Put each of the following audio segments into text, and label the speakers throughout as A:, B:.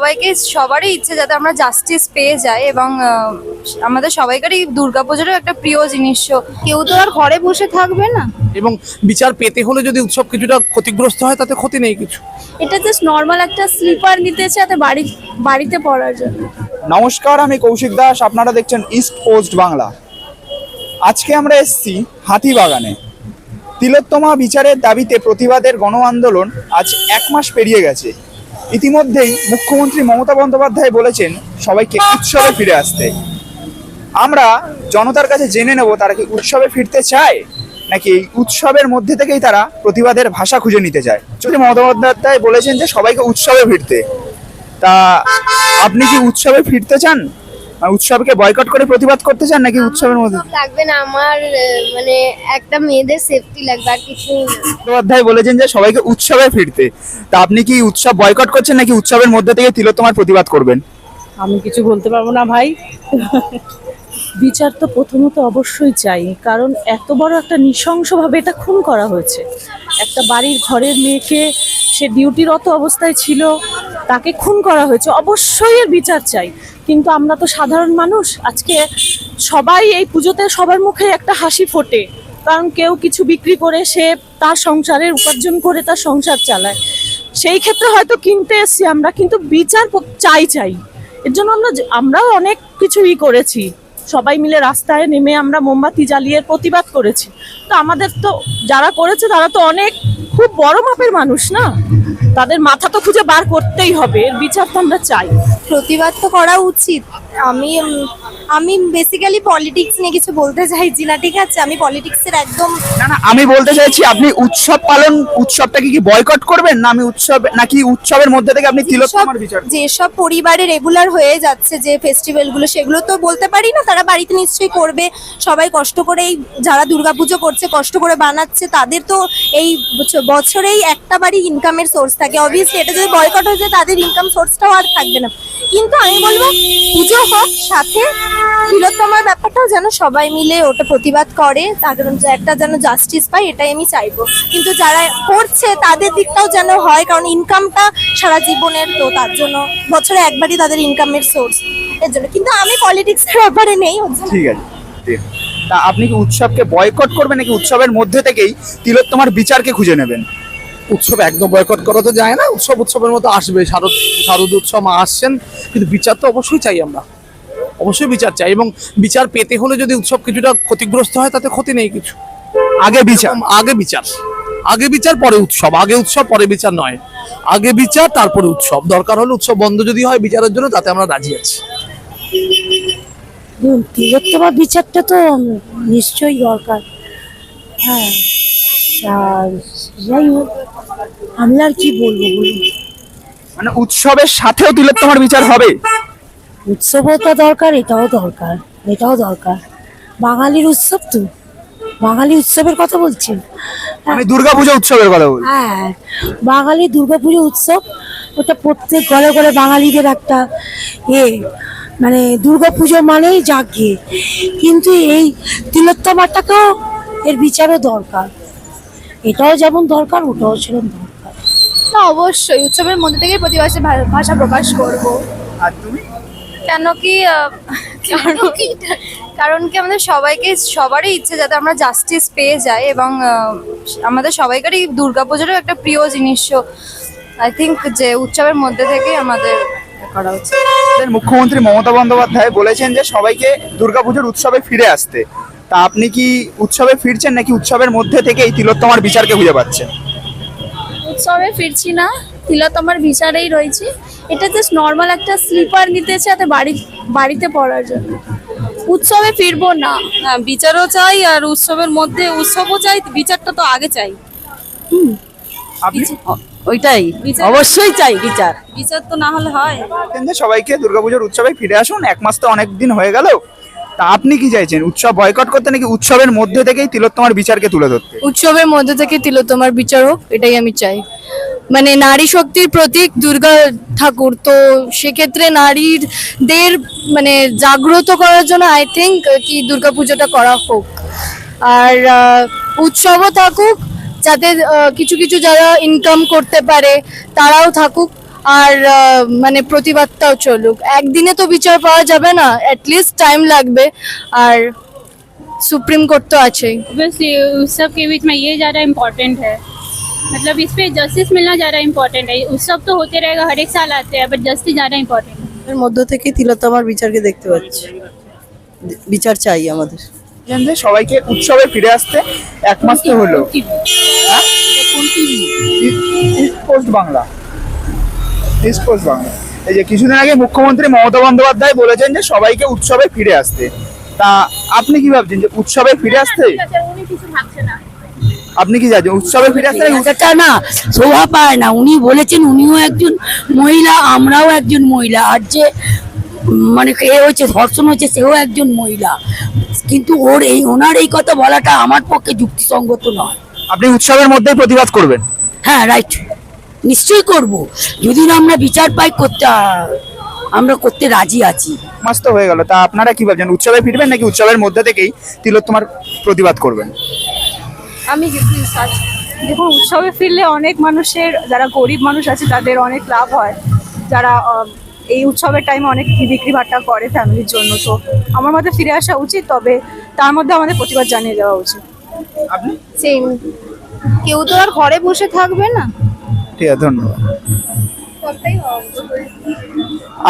A: সবাইকে সবারই ইচ্ছে যাতে আমরা জাস্টিস পেয়ে যাই এবং আমাদের সবাইকারই দুর্গাপুজোরও একটা প্রিয় জিনিস। কেউ তো আর ঘরে বসে থাকবে না।
B: এবং বিচার পেতে হলে যদি উৎসব কিছুটা ক্ষতিগ্রস্ত হয় তাতে ক্ষতি নেই কিছু।
C: এটা জাস্ট নর্মাল একটা স্লিপার নিতে যাতে বাড়ি বাড়িতে পড়ার জন্য।
D: নমস্কার আমি কৌশিক দাস আপনারা দেখছেন ইস্ট পোস্ট বাংলা আজকে আমরা এসেছি হাতিবাগানে। তিলোত্তমা বিচারের দাবিতে প্রতিবাদের গণ আন্দোলন আজ এক মাস পেরিয়ে গেছে। ইতিমধ্যেই মুখ্যমন্ত্রী মমতা বন্দ্যোপাধ্যায় বলেছেন সবাইকে উৎসবে ফিরে আসতে। আমরা জনতার কাছে জেনে নেব তারা কি উৎসবে ফিরতে চায়, নাকি এই উৎসবের মধ্যে থেকেই তারা প্রতিবাদের ভাষা খুঁজে নিতে চায়? যদি মমতা বন্দ্যোপাধ্যায় বলেছেন যে সবাইকে উৎসবে ফিরতে, তা আপনি কি উৎসবে ফিরতে চান? উৎসবকে বয়কট করে প্রতিবাদ করতে চান নাকি উৎসবের মধ্যে?
E: লাগবে না আমার মানে একটা মেয়েদের সেফটি লাগবে আর কিছু
D: বন্দ্যোপাধ্যায় বলেছেন যে সবাইকে উৎসবে ফিরতে। তা আপনি কি উৎসব বয়কট করছেন নাকি উৎসবের মধ্যে থেকে তিলোত্তমার প্রতিবাদ করবেন?
F: আমি কিছু বলতে পারব না ভাই। বিচার তো প্রথমত অবশ্যই চাই কারণ এত বড় একটা নৃশংসভাবে এটা খুন করা হয়েছে। একটা বাড়ির ঘরের মেয়েকে সে ডিউটিরত অবস্থায় ছিল তাকে খুন করা হয়েছে। অবশ্যই এর বিচার চাই। কিন্তু আমরা তো সাধারণ মানুষ, আজকে সবাই এই পুজোতে সবার মুখে একটা হাসি ফোটে। কারণ কেউ কিছু বিক্রি করে সে তার সংসারের উপার্জন করে তার সংসার চালায়। সেই ক্ষেত্রে হয়তো কিনতে এসছি আমরা, কিন্তু বিচার চাই চাই। এর জন্য আমরা আমরাও অনেক কিছুই করেছি। সবাই মিলে রাস্তায় নেমে আমরা মোমবাতি জ্বালিয়ে প্রতিবাদ করেছি। তো আমাদের তো যারা করেছে তারা তো অনেক খুব বড় মাপের মানুষ না? তাদের মাথা তো খুঁজে বার করতেই হবে, এর বিচার তো আমরা চাই।
A: প্রতিবাদ তো করা উচিত। আমি আমি বেসিক্যালি পলিটিক্স নিয়ে কিছু বলতে চাইছি না ঠিক আছে? আমি পলিটিক্সের একদম
D: না না আমি বলতে চাইছি আপনি উৎসব পালন উৎসবটাকে কি বয়কট করবেন? না আমি উৎসব নাকি উৎসবের মধ্যে থেকে আপনি তিলোত্তমার বিচার
A: যেসব পরিবারে রেগুলার হয়ে যাচ্ছে যে ফেস্টিভ্যালগুলো সেগুলো তো বলতে পারি না তারা বাড়িতে নিশ্চয়ই করবে। সবাই কষ্ট করে এই যারা দুর্গাপুজো করছে কষ্ট করে বানাচ্ছে তাদের তো এই বছরেই একটা বাড়ি ইনকামের সোর্স থাকে। অবভিয়াসলি এটা যদি বয়কট হয়ে যায় তাদের ইনকাম সোর্সটাও আর থাকবে না। কিন্তু আমি বলব, পুজো হোক, সাথে তিলোত্তমার ব্যাপারটাও যেন সবাই মিলে ওটা প্রতিবাদ করে তাদের একটা যেন জাস্টিস পায়, এটাই আমি চাইব। কিন্তু যারা করছে, তাদের দিকটাও যেন হয়, কারণ ইনকামটা সারা জীবনের, তো তার জন্য বছরে একবারই তাদের ইনকামের সোর্স এর জন্য। কিন্তু আমি পলিটিক্সের ব্যাপারে নেই
D: ঠিক আছে। তা আপনি কি উৎসবকে বয়কট করবেন নাকি উৎসবের মধ্যে থেকেই তিলোত্তমার বিচারকে খুঁজে নেবেন?
B: উৎসব একদম বয়কট করা তো যায় না উৎসব উৎসবের মতো আসবে। শারদ শারদ উৎসব আসছেন কিন্তু বিচার তো অবশ্যই চাই আমরা। অবশ্যই বিচার চাই এবং বিচার পেতে হলে যদি উৎসব কিছুটা ক্ষতিগ্রস্ত হয় তাতে ক্ষতি নেই কিছু।
D: আগে বিচার।
B: আগে বিচার। আগে বিচার পরে উৎসব। আগে উৎসব পরে বিচার নয়। আগে বিচার তারপরে উৎসব। দরকার হলে উৎসব বন্ধ যদি হয় বিচারের জন্য তাতে আমরা রাজি আছি।
G: বিচারটা তো নিশ্চয়ই দরকার। হ্যাঁ আর যাই হোক আমি আর কি বলব বলুন?
D: মানে উৎসবের সাথেও তিলোত্তমার বিচার হবে?
G: তো দরকার এটাও দরকার এটাও দরকার। বাঙালির উৎসব তো। বাঙালি উৎসবের কথা বলছেন?
D: আমি দুর্গাপুজো উৎসবের কথা বলছি।
G: হ্যাঁ। বাঙালি দুর্গাপুজো উৎসব ওটা প্রত্যেক ঘরে ঘরে বাঙালিদের একটা এ মানে দুর্গাপুজো মানেই জাগে। কিন্তু এই তিলোত্তমাটাকেও এর বিচারও দরকার। এটাও যেমন দরকার ওটাও সেরকম দরকার।
C: না অবশ্যই। উৎসবের মধ্যে থেকে প্রতিবাসী ভাষা প্রকাশ করব।
D: আর তুমি?
A: কেন কি কারণ কি? কারণ কি আমাদের সবাইকে সবারই ইচ্ছে যাতে আমরা জাস্টিস পেয়ে যাই এবং আমাদের সবাইকারই দুর্গাপুজোরও একটা প্রিয় জিনিস। আই থিঙ্ক যে উৎসবের মধ্যে থেকেই আমাদের করা উচিত।
D: মুখ্যমন্ত্রী মমতা বন্দ্যোপাধ্যায় বলেছেন যে সবাইকে দুর্গাপুজোর উৎসবে ফিরে আসতে। তা আপনি কি উৎসবে ফিরছেন নাকি উৎসবের মধ্যে থেকে এই তিলোত্তমার বিচারকে খুঁজে পাচ্ছেন?
C: উৎসবে ফিরছি না তিলোত্তমার বিচারেই রয়েছি। এটা জাস্ট নর্মাল একটা স্লিপার নিতে যাতে বাড়ি বাড়িতে পড়ার জন্য। উৎসবে ফিরবো না।
H: হ্যাঁ বিচারও চাই আর উৎসবের মধ্যে উৎসবও চাই বিচারটা তো আগে চাই।
D: আপনি?
H: ওইটাই অবশ্যই চাই বিচার। বিচার তো না হলে হয়।
D: সবাইকে দুর্গাপুজোর উৎসবে ফিরে আসুন এক মাস তো অনেক দিন হয়ে গেল। তা আপনি কি চাইছেন? উৎসব বয়কট করতে নাকি উৎসবের মধ্যে থেকেই তিলোত্তমার বিচারকে তুলে ধরতে?
H: উৎসবের মধ্যে থেকে তিলোত্তমার বিচার হোক, এটাই আমি চাই। মানে নারী শক্তির প্রতীক দুর্গা ঠাকুর, তো সেক্ষেত্রে নারীদের মানে জাগ্রত করার জন্য আই থিঙ্ক কি দুর্গাপুজোটা করা হোক। আর উৎসবও থাকুক যাতে কিছু কিছু যারা ইনকাম করতে পারে, তারাও থাকুক।
I: আর আহ, মানে প্রতিবাদটাও চলুক একদিনে তো বিচার পাওয়া যাবে না অ্যাটলিস্ট টাইম লাগবে আর সুপ্রিম কোর্ট তো আছেই
J: बस ये उस सब के बीच में ये ज़्यादा इम्पोर्टेंट है मतलब इस पे जस्टिस मिलना ज़्यादा इम्पोर्टेंट है उत्सव तो होते रहेगा हर एक साल आते हैं बट जस्टिस ज़्यादा इम्पोर्टेंट है
K: এর মধ্য থেকে তিলোত্তমার বিচারকে দেখতে পাচ্ছি বিচার চাই আমাদের
D: জানেন যে সবাইকে উৎসবে ফিরে আসতে এক মাস তো হলো east coast Bangla coast Bangla. এই যে কিছুদিন আগে মুখ্যমন্ত্রী মমতা বন্দ্যোপাধ্যায় বলেছেন যে সবাইকে উৎসবে ফিরে আসতে। তা আপনি কি ভাবছেন যে উৎসবে ফিরে আসতে? আপনি কি যাচ্ছেন উৎসবে ফিরে আসতে?
L: এটা না শোভা পায় না। উনি বলেছেন উনিও একজন মহিলা আমরাও একজন মহিলা। আর যে মানে এ হয়েছে ধর্ষণ হয়েছে সেও একজন মহিলা। কিন্তু ওর এই ওনার এই কথা বলাটা আমার পক্ষে যুক্তিসঙ্গত নয়।
D: আপনি উৎসবের মধ্যেই প্রতিবাদ করবেন?
L: হ্যাঁ রাইট নিশ্চয়ই করব। যদি না আমরা বিচার পাই করতে আমরা করতে রাজি আছি।
D: মাস তো হয়ে গেল। তা আপনারা কি ভাবছেন উৎসবে ফিরবেন নাকি উৎসবের মধ্যে থেকেই তিলোত্তমার প্রতিবাদ করবেন?
M: আমি দেখুন উৎসবে ফিরলে অনেক মানুষের যারা গরিব মানুষ আছে তাদের অনেক লাভ হয়। যারা এই উৎসবের টাইমে অনেক বিক্রি ভাট্টা করে ফ্যামিলির জন্য। তো আমার মতে ফিরে আসা উচিত তবে তার মধ্যে আমাদের প্রতিবাদ জানিয়ে দেওয়া উচিত।
D: আপনি?
N: সেম কেউ তো আর ঘরে বসে থাকবে না।
D: ঠিক আছে ধন্যবাদ।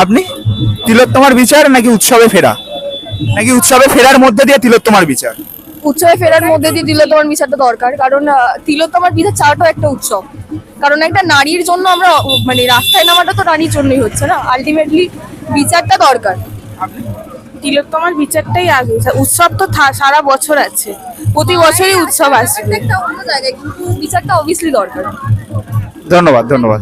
D: আপনি? তিলোত্তমার বিচার নাকি উৎসবে ফেরা? নাকি উৎসবে ফেরার মধ্যে দিয়ে তিলোত্তমার বিচার?
I: উৎসবে ফেরার মধ্যে দিয়ে তিলোত্তমার বিচারটা দরকার কারণ তিলোত্তমার বিচার চাওয়াটাও একটা উৎসব। কারণ একটা নারীর জন্য আমরা মানে রাস্তায় নামাটা তো নারীর জন্যই হচ্ছে না আলটিমেটলি বিচারটা দরকার।
M: তিলোত্তমার বিচারটাই আগে উৎসব তো সারা বছর আছে প্রতি বছরই উৎসব আসবে।
I: একটা অন্য জায়গায় কিন্তু বিচারটা অবভিয়াসলি দরকার।
D: ধন্যবাদ ধন্যবাদ।